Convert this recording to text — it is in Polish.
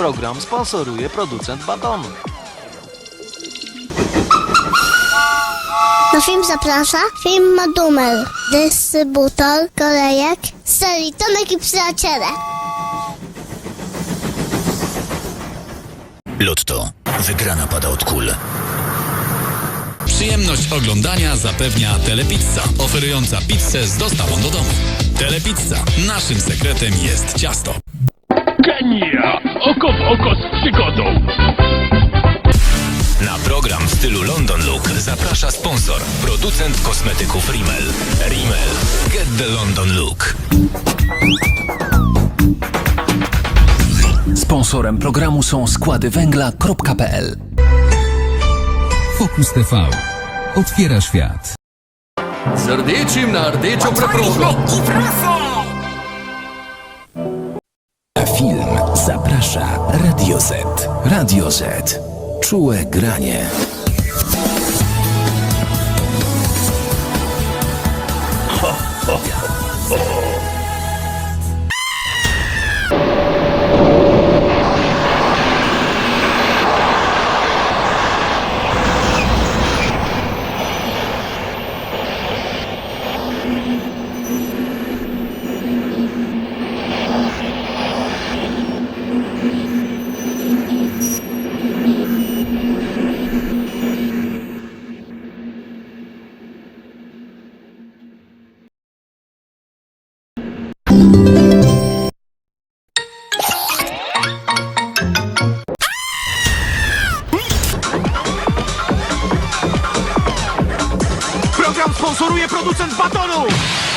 Program sponsoruje producent batonu. Na film zaprasza film ma numer. Dystrybutor kolejek serii Tomek i Przyjaciele. Lotto. Wygrana pada od kul. Przyjemność oglądania zapewnia Telepizza, oferująca pizzę z dostawą do domu. Telepizza. Naszym sekretem jest ciasto. Genia! Program w stylu London Look zaprasza sponsor, producent kosmetyków Rimmel. Rimmel. Get the London Look. Sponsorem programu są składy węgla.pl. Focus TV. Otwiera świat. Rdečim na rdečo preprogo. Na film zaprasza Radio Z. Radio Z. Czułe granie. Ho, ho. program sponsoruje producent batonu!